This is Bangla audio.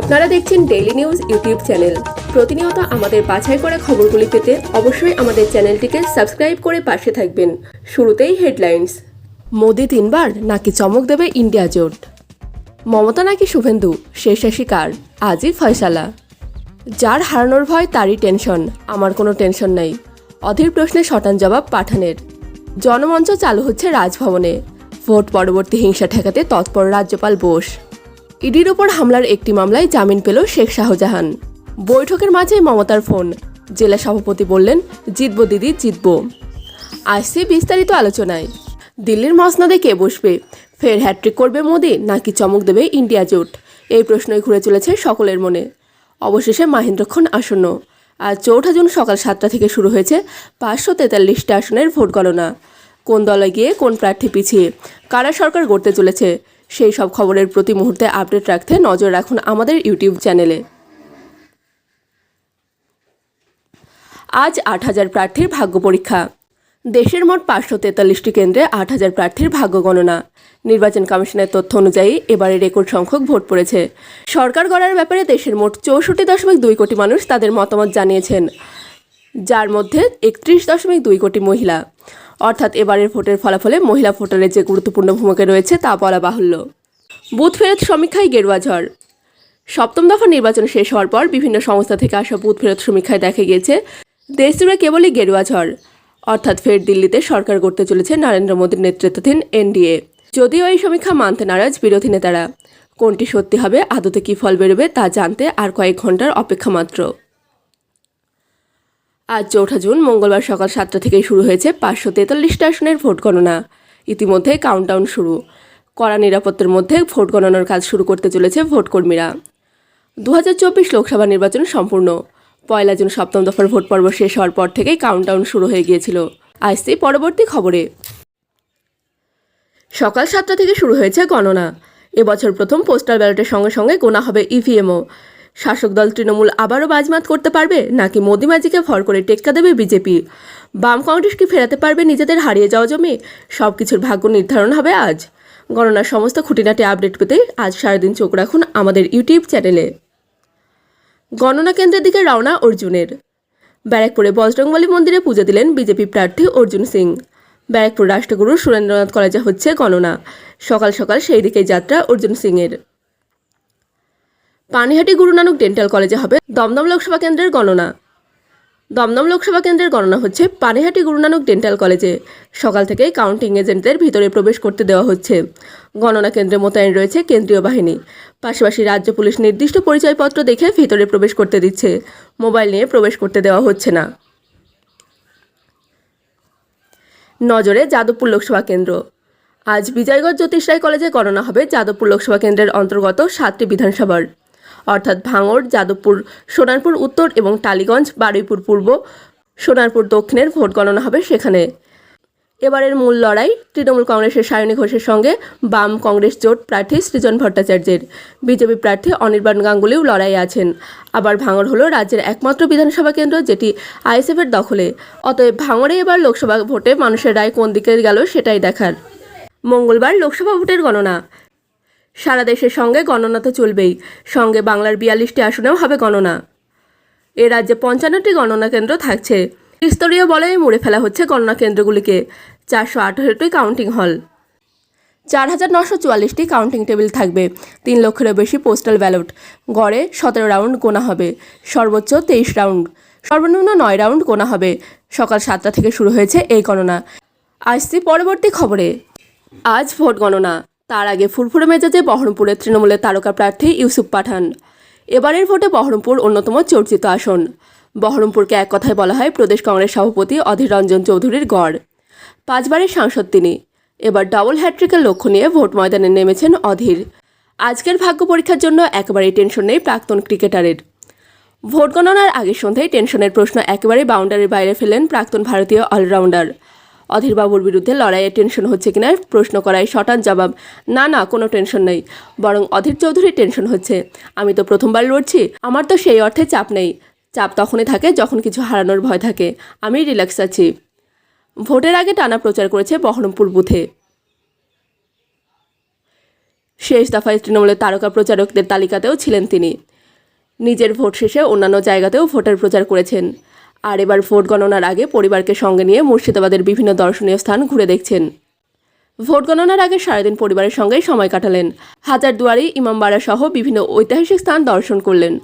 আপনারা দেখছেন ডেইলি নিউজ ইউটিউব চ্যানেল প্রতিনিয়ত আমাদের বাছাই করা খবরগুলি পেতে অবশ্যই আমাদের চ্যানেলটিকে সাবস্ক্রাইব করে পাশে থাকবেন। শুরুতেই হেডলাইন্স মোদি তিনবার নাকি চমক দেবে ইন্ডিয়া জোট। মমতা নাকি শুভেন্দু শেষাশি কার আজই ফয়সালা। যার হারানোর ভয় তারই টেনশন আমার কোনো টেনশন নেই। অধীর প্রশ্নে শটান জবাব পাঠানের। জনমঞ্চ চালু হচ্ছে রাজভবনে। ভোট পরবর্তী হিংসা ঠেকাতে তৎপর রাজ্যপাল বোস। ইডির ওপর হামলার একটি মামলায় জামিন পেল শেখ শাহজাহান। বৈঠকের মাঝে মমতার ফোন। জেলা সভাপতি বললেন, জিতব দিদি, জিতব। আসছে বিস্তারিত আলোচনায়। দিল্লির মসনদে কে বসবে? ফের হ্যাট্রিক করবে মোদি নাকি চমক দেবে ইন্ডিয়া জোট? এই প্রশ্নই ঘুরে চলেছে সকলের মনে। অবশেষে মাহেন্দ্রক্ষণ আসন্ন। আজ চৌঠা জুন সকাল সাতটা থেকে শুরু হয়েছে পাঁচশো তেতাল্লিশটা আসনের ভোট গণনা। কোন দলে গিয়ে কোন প্রার্থী পিছিয়ে? কারা সরকার গড়তে চলেছে? সেই সব খবরের প্রতি মুহূর্তে আপডেট রাখতে নজর রাখুন আমাদের ইউটিউব চ্যানেলে। আজ আট হাজার প্রার্থীর ভাগ্য পরীক্ষা। দেশের মোট পাঁচশো তেতাল্লিশটি কেন্দ্রে আট হাজার প্রার্থীর ভাগ্য গণনা। নির্বাচন কমিশনের তথ্য অনুযায়ী এবারে রেকর্ড সংখ্যক ভোট পড়েছে। সরকার গড়ার ব্যাপারে দেশের মোট চৌষট্টি দশমিক দুই কোটি মানুষ তাদের মতামত জানিয়েছেন, যার মধ্যে একত্রিশ দশমিক দুই কোটি মহিলা। অর্থাৎ এবারের ভোটের ফলাফলে মহিলা ভোটারের যে গুরুত্বপূর্ণ ভূমিকা রয়েছে তা বলা বাহুল্য। বুথ ফেরত সমীক্ষায় গেরুয়া ঝড়। সপ্তম দফা নির্বাচন শেষ হওয়ার পর বিভিন্ন সংস্থা থেকে আসা বুথ ফেরত সমীক্ষায় দেখা গিয়েছে, দেশজুড়ে কেবলই গেরুয়া ঝড়। অর্থাৎ ফের দিল্লিতে সরকার গড়তে চলেছে নরেন্দ্র মোদীর নেতৃত্বাধীন এনডিএ যদিও এই সমীক্ষা মানতে নারাজ বিরোধী নেতারা। কোনটি সত্যি হবে, আদতে কী ফল বেরোবে তা জানতে আর কয়েক ঘণ্টার অপেক্ষা মাত্র। আজ চৌঠা জুন, মঙ্গলবার সকাল সাতটা থেকে শুরু হয়েছে পাঁচশো তেতাল্লিশটা আসনের ভোট গণনা। ইতিমধ্যে কাউন্টডাউন শুরু। কড়া নিরাপত্তার মধ্যে ভোট গণনার কাজ শুরু করতে চলেছে ভোটকর্মীরা। দু হাজার চব্বিশ লোকসভা নির্বাচন সম্পূর্ণ। পয়লা জুন সপ্তম দফার ভোট পর্ব শেষ হওয়ার পর থেকেই কাউন্টডাউন শুরু হয়ে গিয়েছিল। আসছি পরবর্তী খবরে। সকাল সাতটা থেকে শুরু হয়েছে গণনা। এবছর প্রথম পোস্টাল ব্যালটের সঙ্গে সঙ্গে গোনা হবে ইভিএমও শাসক দল তৃণমূল আবারও বাজমাত করতে পারবে নাকি মোদি মাজিকে ভর করে টেক্কা দেবে বিজেপি? বাম কংগ্রেস কি ফেরাতে পারবে নিজেদের হারিয়ে যাওয়া জমি? সব কিছুর ভাগ্য নির্ধারণ হবে আজ। গণনার সমস্ত খুঁটিনাটি আপডেট পেতে আজ সারাদিন চোখ রাখুন আমাদের ইউটিউব চ্যানেলে। গণনা কেন্দ্রের দিকে রওনা অর্জুনের। ব্যারাকপুরে বজরংবলী মন্দিরে পুজো দিলেন বিজেপি প্রার্থী অর্জুন সিং। ব্যারাকপুর রাষ্ট্রগুরু সুরেন্দ্রনাথ কলেজে হচ্ছে গণনা। সকাল সকাল সেই দিকেই যাত্রা অর্জুন সিংয়ের। পানিহাটি গুরু নানক ডেন্টাল কলেজে হবে দমদম লোকসভা কেন্দ্রের গণনা। দমদম লোকসভা কেন্দ্রের গণনা হচ্ছে পানিহাটি গুরু নানক ডেন্টাল কলেজে। সকাল থেকেই কাউন্টিং এজেন্টদের ভিতরে প্রবেশ করতে দেওয়া হচ্ছে। গণনা কেন্দ্রে মোতায়েন রয়েছে কেন্দ্রীয় বাহিনী। পাশাপাশি রাজ্য পুলিশ নির্দিষ্ট পরিচয়পত্র দেখে ভিতরে প্রবেশ করতে দিচ্ছে। মোবাইল নিয়ে প্রবেশ করতে দেওয়া হচ্ছে না। নজরে যাদবপুর লোকসভা কেন্দ্র। আজ বিজয়গড় জ্যোতিষ রায় কলেজে গণনা হবে যাদবপুর লোকসভা কেন্দ্রের অন্তর্গত সাতটি বিধানসভার। অর্থাৎ ভাঙড়, যাদবপুর, সোনারপুর উত্তর এবং টালিগঞ্জ, বারুইপুর পূর্ব, সোনারপুর দক্ষিণের ভোট গণনা হবে সেখানে। এবারের মূল লড়াই তৃণমূল কংগ্রেসের সায়নী ঘোষের সঙ্গে বাম কংগ্রেস জোট প্রার্থী সৃজন ভট্টাচার্যের। বিজেপি প্রার্থী অনির্বাণ গাঙ্গুলিও লড়াই আছেন। আবার ভাঙড় হলো রাজ্যের একমাত্র বিধানসভা কেন্দ্র যেটি আইএসএফের দখলে। অতএব ভাঙড়ে এবার লোকসভা ভোটে মানুষের রায় কোন দিকে গেল সেটাই দেখার। মঙ্গলবার লোকসভা ভোটের গণনা। সারা দেশের সঙ্গে গণনা তো চলবেই। সঙ্গে বাংলার বিয়াল্লিশটি আসনেও হবে গণনা। এ রাজ্যে পঞ্চান্নটি গণনা কেন্দ্র থাকছে। স্তরীয় বলয়ে মুড়ে ফেলা হচ্ছে গণনা কেন্দ্রগুলিকে। চারশো আঠারোটি কাউন্টিং হল। চার হাজার নশো চুয়াল্লিশটি কাউন্টিং টেবিল থাকবে। তিন লক্ষেরও বেশি পোস্টাল ব্যালট। গড়ে সতেরো রাউন্ড গোনা হবে। সর্বোচ্চ তেইশ রাউন্ড। সর্বনিম্ন নয় রাউন্ড গোনা হবে। সকাল সাতটা থেকে শুরু হয়েছে এই গণনা। আসছি পরবর্তী খবরে। আজ ভোট গণনা। তার আগে ফুরফুরে মেজাজে বহরমপুরের তৃণমূলের তারকা প্রার্থী ইউসুফ পাঠান। এবারের ভোটে বহরমপুর অন্যতম চর্চিত আসন। বহরমপুরকে এক কথায় বলা হয় প্রদেশ কংগ্রেস সভাপতি অধীর রঞ্জন চৌধুরীর গড়। পাঁচবারের সাংসদ তিনি। এবার ডাবল হ্যাট্রিকের লক্ষ্য নিয়ে ভোট ময়দানে নেমেছেন অধীর। আজকের ভাগ্য পরীক্ষার জন্য একেবারেই টেনশন নেই প্রাক্তন ক্রিকেটারের। ভোট গণনার আগের সন্ধ্যায় টেনশনের প্রশ্ন একেবারে বাউন্ডারির বাইরে ফেলেন প্রাক্তন ভারতীয় অলরাউন্ডার অধীরবাবুর বিরুদ্ধে লড়াইয়ে টেনশন হচ্ছে কিনা প্রশ্ন করায় শটান জবাব, না না, কোনো টেনশন নেই। বরং অধীর চৌধুরীর টেনশন হচ্ছে, আমি তো প্রথমবার লড়ছি, আমার তো সেই অর্থে চাপ নেই। চাপ তখনই থাকে যখন কিছু হারানোর ভয় থাকে। আমি রিল্যাক্স আছি। ভোটের আগে টানা প্রচার করেছে বহরমপুর বুথে। শেষ দফায় তৃণমূলের তারকা প্রচারকদের তালিকাতেও ছিলেন তিনি। নিজের ভোট শেষে অন্যান্য জায়গাতেও ভোটের প্রচার করেছেন। আর এবার ভোট গণনার আগে পরিবারকে সঙ্গে নিয়ে মুর্শিদাবাদের বিভিন্ন দর্শনীয় স্থান ঘুরে দেখছেন। ভোট গণনার আগে সারাদিন পরিবারের সঙ্গে সময় কাটালেন। হাজারদুয়ারি ইমামবাড়া সহ বিভিন্ন ঐতিহাসিক স্থান দর্শন করলেন।